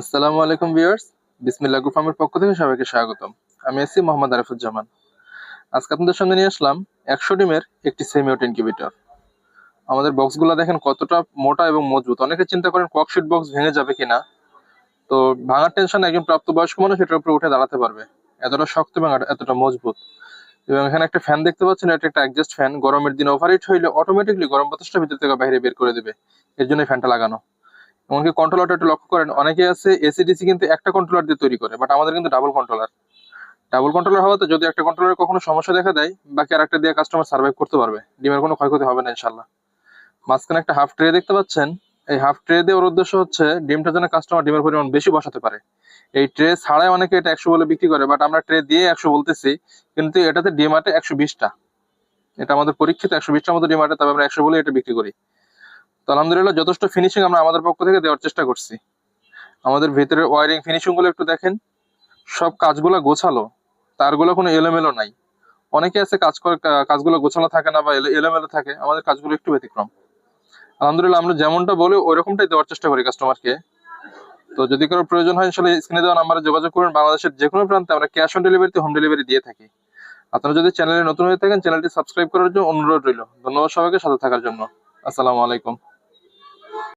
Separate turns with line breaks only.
আসসালামু আলাইকুম ভিউয়ার্স, বিসমিল্লাহ গ্রুপ ফার্মের পক্ষ থেকে সবাইকে স্বাগতম। আমি আছি মোহাম্মদ আরিফুজ্জামান। আজকে আপনাদের সামনে নিয়ে আসলাম একশো ডিমের একটি সেমিওট ইনকিউবেটর আমাদের বক্সগুলো দেখেন কতটা মোটা এবং মজবুত। অনেকে চিন্তা করেন ককশিট বক্স ভেঙে যাবে কিনা। তো ভাঙার টেনশন একজন প্রাপ্তবয়স্ক মানুষ এটার উপরে উঠে দাঁড়াতে পারবে। এতটা শক্ত এবং এতটা মজবুত। এবং এখানে একটা ফ্যান দেখতে পাচ্ছেন, এটা একটা অ্যাডজাস্ট ফ্যান গরমের দিন ওভারহিট হইলে অটোমেটিকলি গরম বাতাসটা ভিতর থেকে বাইরে বের করে দেবে। এর জন্য ফ্যানটা লাগানো। এমনকি কন্ট্রোলারটা একটু লক্ষ্য করেন, অনেকে আছে এসিডিসি কিন্তু একটা কন্ট্রোলার দিয়ে তৈরি করে বাট আমাদের কিন্তু ডাবল কন্ট্রোলার ডাবল কন্ট্রোলার হওয়াতে যদি একটা কন্ট্রোলারে কখনো সমস্যা দেখা দেয় বাকি আর একটা দিয়ে কাস্টমার সার্ভাইভ করতে পারবে, ডিমের কোনো ক্ষয়ক্ষতি হবে না ইনশাল্লাহ মাঝখানে একটা হাফ ট্রে দেখতে পাচ্ছেন, এই হাফ ট্রে দিয়ে ওর উদ্দেশ্য হচ্ছে ডিমটা যেন কাস্টমার ডিমের পরিমাণ বেশি বসাতে পারে। এই ট্রে ছাড়াই অনেকে এটা একশো বলে বিক্রি করে বাট আমরা ট্রে দিয়ে একশো বলতেছি, কিন্তু এটাতে ডিম আটে একশো বিশটা। এটা আমাদের পরীক্ষিত একশো বিশটার মতো ডিম আটে, তবে আমরা একশো বলে এটা বিক্রি করি। তো আলহামদুলিল্লাহ যথেষ্ট ফিনিশিং আমরা আমাদের পক্ষ থেকে দেওয়ার চেষ্টা করছি। আমাদের ভেতরে ওয়ারিং ফিনিশিংগুলো একটু দেখেন। সব কাজগুলো গোছালো, তারগুলো কোনো এলোমেলো নাই। অনেকে আছে কাজ করে কাজগুলো গোছানো থাকে না বা এলো- এলোমেলো থাকে, আমাদের কাজগুলো একটু ব্যতিক্রম। আলহামদুলিল্লাহ আমরা যেমনটা বলি, ওইরকমটাই দেওয়ার চেষ্টা করি কাস্টমারকে তো যদি কারও প্রয়োজন হয়, ইনশাল্লাহ স্ক্রিনে দেওয়া নাম্বারে যোগাযোগ করুন। বাংলাদেশের যে কোনো প্রান্তে আমরা ক্যাশ অন ডেলিভারিতে হোম ডেলিভারি দিয়ে থাকি। আপনারা যদি চ্যানেলে নতুন হয়ে থাকেন চ্যানেলটি সাবস্ক্রাইব করার জন্য অনুরোধ রইল। ধন্যবাদ সবাইকে সাথে থাকার জন্য। আসসালামু আলাইকুম।